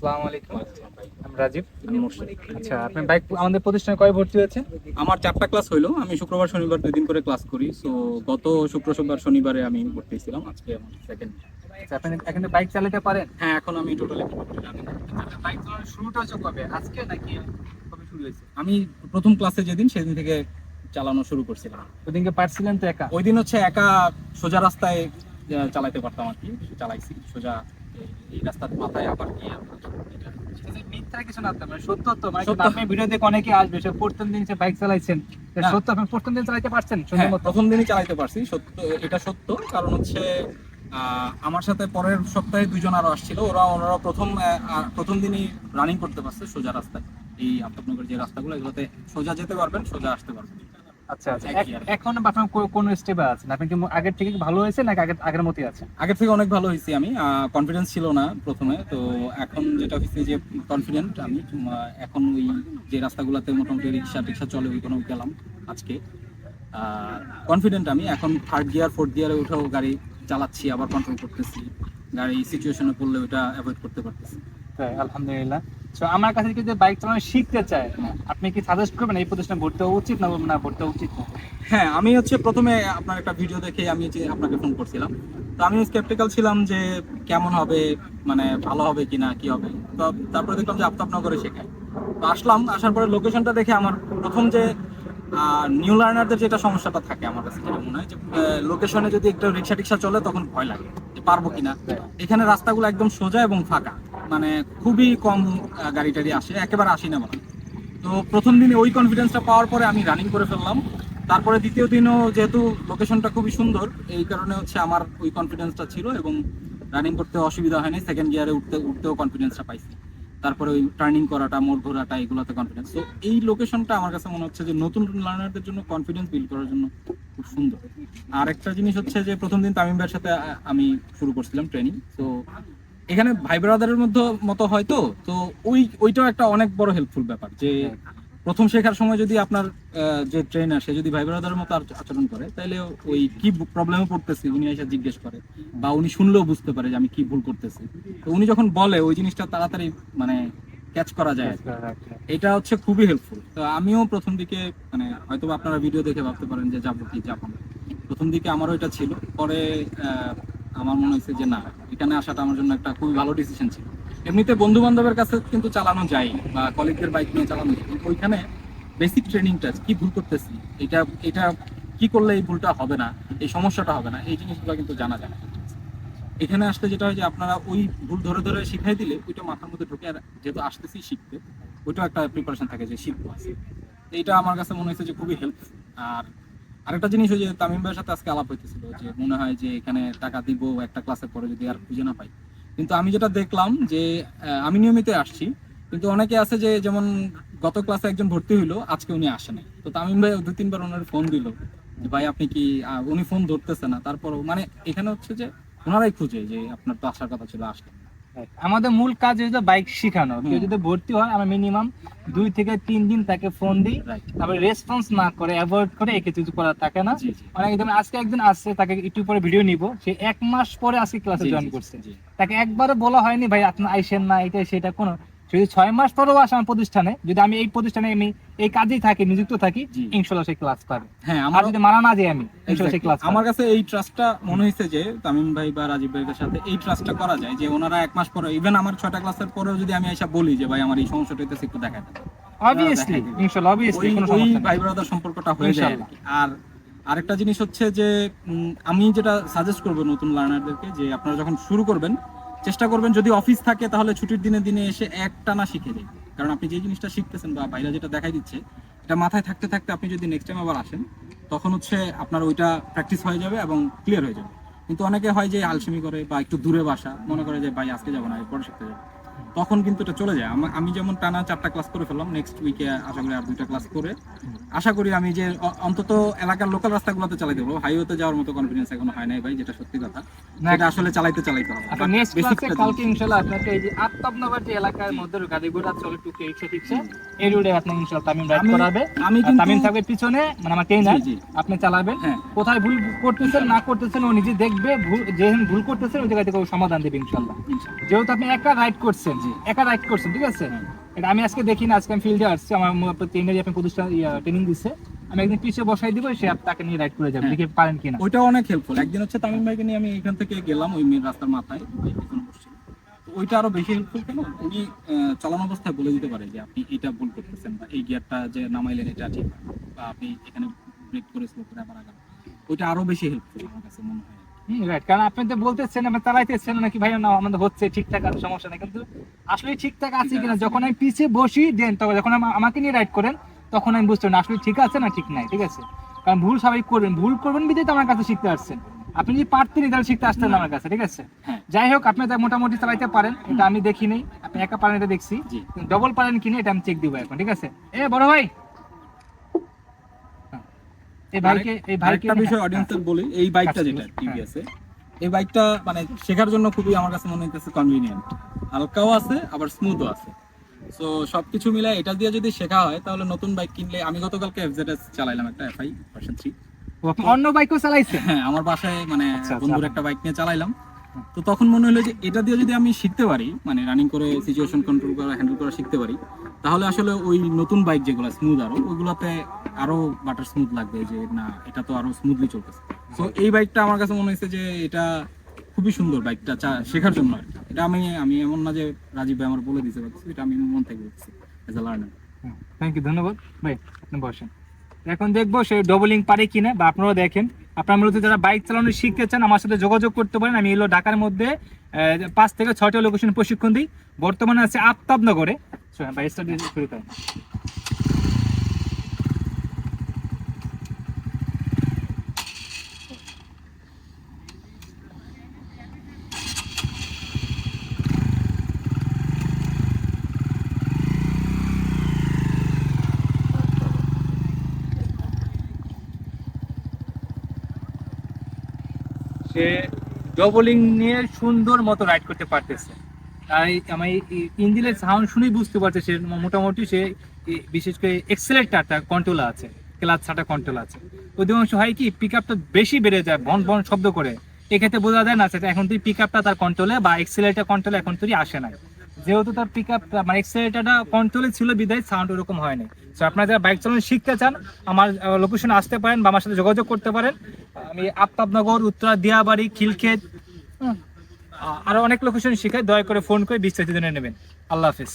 আসসালামু আলাইকুম। আমি রাজীব আমি মুর্শিদ। আচ্ছা আপনি বাইক আমাদের প্রতিষ্ঠানে কয় ভর্তি হয়েছে? আমার চারটা ক্লাস হইল। আমি শুক্রবার শনিবার দুই দিন করে ক্লাস করি। সো গত শুক্র সোমবার শনিবারে আমি ভর্তি ছিলাম আজকে আমার সেকেন্ড আচ্ছা আপনি এখন বাইক চালাতে পারেন? হ্যাঁ এখন আমি টোটালি বাইক চালানোর শুরুটা হচ্ছে কবে? আজকে নাকি কবে শুরু হয়েছে? আমি প্রথম ক্লাসে যেদিন সেদিন থেকে চালানো শুরু করছিলাম। ওদিনকে পারছিলেন তো একা? ওই দিন হচ্ছে একা সোজা রাস্তায় চালাতে পারতাম আর কি। চালাইছি সোজা এই- রাস্তার মাথায় আবার কি মিথ্যা কিছু না মানে সত্য তো মানে আপনি ভিডিও দেখে অনেকে আসবে সে প্রথম দিন সে বাইক চালাইছেন। সত্য আপনি প্রথম দিন চালাতে পারছেন? সুন্দর হ্যাঁ প্রথম দিনই চালাইতে পারছি সত্য এটা সত্য। কারণ হচ্ছে আহ, আমার সাথে পরের সপ্তাহে দুজন আরও আসছিল ওরা ওনারা প্রথম প্রথম দিনই রানিং করতে পারছে সোজা রাস্তায়। এই আফতাবনগর যে রাস্তাগুলো এগুলোতে সোজা যেতে পারবেন সোজা আসতে পারবেন। আচ্ছা আচ্ছা এখন আপনার কোন স্টেপে আছেন? আপনি কি আগের থেকে ভালো হয়েছে নাকি আগের আগের মতোই আছে আগের থেকে অনেক ভালো হয়েছি আমি। কনফিডেন্স ছিল না প্রথমে তো এখন যেটা হয়েছে যে কনফিডেন্ট আমি এখন ওই যে রাস্তাগুলোতে মোটামুটি রিক্সা টিক্সা চলে ওইখানে গেলাম আজকে। কনফিডেন্ট আমি। এখন থার্ড গিয়ার ফোর্থ গিয়ারে উঠেও গাড়ি চালাচ্ছি আবার কন্ট্রোল করতেছি। গাড়ি সিচুয়েশনে পড়লে ওটা অ্যাভয়েড করতে পারতেছি। আলহামদুলিল্লাহ। তো আমার কাছে যদি বাইক চালানো শিখতে চায়। আপনি কি সাজেস্ট করবেন? এই প্রতিষ্ঠানে ভর্তি হওয়া উচিত না না ভর্তি হওয়া উচিত না? হ্যাঁ আমি হচ্ছে প্রথমে আপনার একটা ভিডিও দেখে আমি হচ্ছে আপনাকে ফোন করছিলাম। তো আমি স্কেপটিক্যাল ছিলাম যে কেমন হবে মানে ভালো হবে কিনা কি হবে? তো তারপরে দেখলাম যে আফতাবনগরে শেখায়। তো আসলাম আসার পরে লোকেশনটা দেখে আমার প্রথম যে নিউ লার্নারদের যেটা সমস্যাটা থাকে আমার কাছে যেটা মনে হয় যে লোকেশনে যদি একটা রিক্সা টিক্সা চলে তখন ভয় লাগে যে পারব কিনা। এখানে রাস্তাগুলো একদম সোজা এবং ফাঁকা। মানে খুবই কম গাড়ি টাড়ি আসে, একেবারে আসি না বলা তো প্রথম দিনে ওই কনফিডেন্সটা পাওয়ার পরে আমি রানিং করে ফেললাম। তারপরে দ্বিতীয় দিনও যেহেতু লোকেশনটা খুবই সুন্দর, এই কারণে হচ্ছে আমার ওই কনফিডেন্সটা ছিল এবং রানিং করতে অসুবিধা হয়নি। সেকেন্ড গিয়ারে উঠতে, উঠতেও কনফিডেন্সটা পাইছি। তারপরে ওই টার্নিং করাটা, মোড় ঘোরাটা, এগুলোতে কনফিডেন্স তো এই লোকেশনটা আমার কাছে মনে হচ্ছে যে নতুন লার্নারদের জন্য কনফিডেন্স বিল্ড করার জন্য খুব সুন্দর। আর একটা জিনিস হচ্ছে যে প্রথম দিন তামিম সাথে আমি শুরু করছিলাম ট্রেনিং তো এখানে ভাই ব্রাদারের মধ্যে মতো হয়তো তো? ওই ওইটাও একটা অনেক বড় হেল্পফুল ব্যাপার যে প্রথম শেখার সময় যদি আপনার যে ট্রেনার সে যদি ভাই ব্রাদারের মতো আচরণ করে তাহলে ওই কি প্রবলেমে পড়তেছি উনি এসে জিজ্ঞেস করে বা উনি শুনলেও বুঝতে পারে যে আমি কি ভুল করতেছি। তো উনি যখন বলে ওই জিনিসটা তাড়াতাড়ি মানে ক্যাচ করা যায় এটা হচ্ছে খুবই হেল্পফুল তো আমিও প্রথম দিকে মানে হয়তো আপনারা ভিডিও দেখে ভাবতে পারেন যে যাব কি যাব না। প্রথম দিকে আমারও এটা ছিল। পরে আহ, আমার মনে হয়েছে যে না, এখানে আসাটা আমার জন্য একটা খুবই ভালো ডিসিশন ছিল। এমনিতে বন্ধু বান্ধবের কাছে কিন্তু চালানো যায়, বা কলিগদের বাইক নিয়ে চালানো যায়, কিন্তু ওইখানে বেসিক ট্রেনিংটা কি ভুল করতেছি, এটা এটা কি করলে এই ভুলটা হবে না, এই সমস্যাটা হবে না, এই জিনিসগুলো কিন্তু জানা যায়। এখানে আসতে যেটা হয় যে আপনারা ওই ভুল ধরে ধরে শিখাই দিলে ওইটা মাথার মধ্যে ঢুকে আর যেহেতু আসতেছি শিখতে, ওইটাও একটা প্রিপারেশন থাকে যে শিখব। এইটা আমার কাছে মনে হয়েছে যে খুবই হেল্পফুল আর আরেকটা জিনিস যে তামিম ভাইয়ের সাথে আজকে আলাপ হইতেছিল যে মনে হয় যে এখানে টাকা দিব একটা ক্লাসের পরে যদি আর খুঁজে না পাই। কিন্তু আমি যেটা দেখলাম যে আমি নিয়মিত আসছি, কিন্তু অনেকে আছে যে যেমন গত ক্লাসে একজন ভর্তি হইল, আজকে উনি আসে নাই। তো তামিম ভাই দু তিনবার ওনার ফোন দিল যে, ভাই, আপনি কি উনি ফোন ধরতেছে না? তারপরও মানে এখানে হচ্ছে যে ওনারাই খুঁজে যে আপনার তো আসার কথা ছিল আসলে আমাদের মূল কাজ হচ্ছে বাইক শেখানো। কেউ যদি ভর্তি হয় আমরা মিনিমাম দুই থেকে তিন দিন তাকে ফোন দিই। তারপরে রেসপন্স না করে অ্যাভয়েড করে একে কিছু করা থাকে না। অনেক একদম আজকে একদিন আসছে তাকে একটু পরে ভিডিও নিব। সে এক মাস পরে আজকে ক্লাসে জয়েন করছে। তাকে একবারও বলা হয়নি ভাই আপনি আইসেন না এটা সেটা কোনো যদি ছয় মাস পরেও আসে আমার প্রতিষ্ঠানে যদি আমি এই প্রতিষ্ঠানে আমি এই কাজেই থাকি নিযুক্ত থাকি ইনশাল্লাহ সে ক্লাস পাবে। হ্যাঁ আমার যদি মারা না যাই আমি ইনশাল্লাহ সে ক্লাস আমার কাছে এই ট্রাস্টটা মনে হয়েছে যে তামিম ভাই বা রাজীব ভাইয়ের সাথে এই ট্রাস্টটা করা যায় যে ওনারা এক মাস পরে ইভেন আমার ছয়টা ক্লাসের পরেও যদি আমি এসে বলি যে ভাই আমার এই সমস্যাটা হইতেছে একটু দেখা দেন। অবভিয়াসলি ইনশাল্লাহ অবভিয়াসলি কোনো সমস্যা ভাই ব্রাদার সম্পর্কটা হয়ে যায় আর আরেকটা জিনিস হচ্ছে যে আমি যেটা সাজেস্ট করব নতুন লার্নারদেরকে যে আপনারা যখন শুরু করবেন চেষ্টা করবেন, যদি অফিস থাকে তাহলে ছুটির দিনে দিনে এসে একটা না শিখে দেবেন কারণ আপনি যে জিনিসটা শিখতেছেন বা বাইরে যেটা দেখাই দিচ্ছে, এটা মাথায় থাকতে থাকতে আপনি যদি নেক্সট টাইম আবার আসেন, তখন হচ্ছে আপনার ওইটা প্র্যাকটিস হয়ে যাবে এবং ক্লিয়ার হয়ে যাবে। কিন্তু অনেকে হয় যে আলসেমি করে বা একটু দূরে বাসা, মনে করে যে, ভাই, আজকে যাব না, এরপরে শিখতে যাব। তখন কিন্তু এটা চলে যায়। আমি যেমন টানা চারটা ক্লাস করে ফেললাম নেক্সট উইকে আশা করি আর দুইটা ক্লাস করে। আশা করি আমি যে অন্তত এলাকার লোকাল রাস্তাগুলোতে চালাতে পারব। হাইওয়েতে যাওয়ার মতো কনফিডেন্স এখনও হয় নাই ভাই যেটা সত্যি কথা। না, এটা আসলে চালাইতে চালাইতে হবে। আচ্ছা নেক্সট basic ক্লাসে কালকে ইনশাআল্লাহ আপনাকে এই যে আত্মাবনগর যে এলাকার মধ্যে গাড়িগুলো চলে টুকে রিক্সা টিক্সা এই রোডে আপনি ইনশাআল্লাহ তামিম রাইড করাবে। আমি কিন্তু তামিম থাকবে পিছনে মানে আমার জি, জি। আপনি চালাবেন। হ্যাঁ। কোথায় ভুল করতেছেন না করতেছেন ও নিজে দেখবে। ভুল যেহেন ভুল করতেছেন ওই জায়গা থেকে সমাধান দেবে ইনশাআল্লাহ। যেহেতু আপনি একা রাইড করছেন। একা রাইড করছেন ঠিক আছে। এটা আমি আজকে দেখি না আজকে আমি ফিল্ডে আসছি আমার ট্রেনারি আপনি প্রতিষ্ঠান ট্রেনিং দিচ্ছে আমি একদিন পিছিয়ে বসাই দিব সে তাকে নিয়ে রাইড করে যাবে হ্যাঁ। দেখি পারেন কিনা। ওইটা অনেক হেল্পফুল একদিন হচ্ছে তামিম ভাইকে নিয়ে আমি এখান থেকে গেলাম ওই মেন রাস্তার মাথায় ভাই পিছনে বসছিল। ওইটা আরও বেশি হেল্পফুল কেন? উনি চালানো অবস্থায় বলে দিতে পারে যে আপনি এটা ভুল করতেছেন বা এই গিয়ারটা যে নামাইলেন এটা ঠিক বা আপনি এখানে ব্রেক করে স্লো করে আবার আগান। ওইটা আরও বেশি হেল্পফুল আমার কাছে মনে হয়। রাইট কারণ আপনি তো বলতেছেন আপনি চালাইতেছেন নাকি ভাই না আমাদের হচ্ছে ঠিকঠাক আছে সমস্যা নেই। কিন্তু আসলে ঠিকঠাক আছে কিনা যখন আমি পিছিয়ে বসি দেন তখন যখন আমাকে নিয়ে রাইড করেন তখন আমি বুঝতে পারি আসলে ঠিক আছে না ঠিক নাই ঠিক আছে? কারণ ভুল সবাই করবেন ভুল করবেন বিধেই তো আমার কাছে শিখতে আসছেন। আপনি যদি পারতেন তাহলে শিখতে আসতেন আমার কাছে ঠিক আছে? যাই হোক আপনি তা মোটামুটি চালাইতে পারেন এটা আমি দেখি নাই আপনি একা পারেন এটা দেখছি। ডবল পারেন কিনা এটা আমি চেক দিব এখন ঠিক আছে? এ বড় ভাই। এই বাইকে এই বাইকটা বিষয় অডিয়েন্সের বলি এই বাইকটা যেটা টিভিএস এ এই বাইকটা মানে শেখার জন্য খুবই আমার কাছে মনে হইতেছে কনভিনিয়েন্ট হালকাও আছে আবার স্মুথও আছে। সো সবকিছু মিলে এটা দিয়ে যদি শেখা হয় তাহলে নতুন বাইক কিনলে আমি গতকালকে এফজেডএস চালাইলাম একটা এফআই ভার্সন থ্রি অন্য বাইকও চালাইছে হ্যাঁ আমার বাসায় মানে আচ্ছা, আচ্ছা। বন্ধুর একটা বাইক নিয়ে চালাইলাম। তো তখন মনে হলো যে এটা দিয়ে যদি আমি শিখতে পারি মানে রানিং করে সিচুয়েশন কন্ট্রোল করা হ্যান্ডেল করা শিখতে পারি, তাহলে আসলে ওই নতুন বাইক যেগুলো স্মুথ আরও ওইগুলোতে আরও বাটার স্মুথ লাগবে যে না, এটা তো আরও স্মুথলি চলতেছে। তো এই বাইকটা আমার কাছে মনে হয়েছে যে এটা খুবই সুন্দর বাইকটা শেখার জন্য আর এটা আমি আমি এমন না যে রাজীব ভাই আমার বলে দিতে পারছি এটা আমি মন থেকে বলছি as a learner thank you ধন্যবাদ। ভাই, আপনি বসেন। এখন দেখব সে ডবলিং পারে কিনা বা আপনারাও দেখেন। আপনার মূলত যারা বাইক চালানো শিখতে চান, আমার সাথে যোগাযোগ করতে পারেন। আমি এলো ঢাকার মধ্যে পাঁচ থেকে ছয়টা লোকেশন প্রশিক্ষণ দিই। বর্তমানে আছে আফতাবনগরে। ভাই শুরু করেন। সে ডবলিং নিয়ে সুন্দর মতো রাইড করতে পারতেছে। তাই আমি ইঞ্জিনের সাউন্ড শুনেই বুঝতে পারছে সে মোটামুটি সে বিশেষ করে এক্সেলেটারটা কন্ট্রোল আছে ক্লাচ ছাটা কন্ট্রোল আছে। অধিকাংশ হয় কি পিক আপটা বেশি বেড়ে যায়, বন বন শব্দ করে। এক্ষেত্রে বোঝা যায় না, সেটা এখন তুই পিক আপটা তার কন্ট্রোলে বা এক্সেলেটার কন্ট্রোলে এখন তুই আসে না যেহেতু তার পিক আপ মানে এক্সেলেটারটা কন্ট্রোলে ছিল বিদায় সাউন্ড ওরকম হয় না সো আপনারা যারা বাইক চালানো শিখতে চান, আমার লোকেশনে আসতে পারেন বা আমার সাথে যোগাযোগ করতে পারেন। আমি আফতাবনগর, উত্তরা, দিয়াবাড়ি, খিলক্ষেত আরও অনেক লোকেশন শিখাই, দয়া করে ফোন করে বিস্তারিত জেনে নেবেন। আল্লাহ হাফিজ।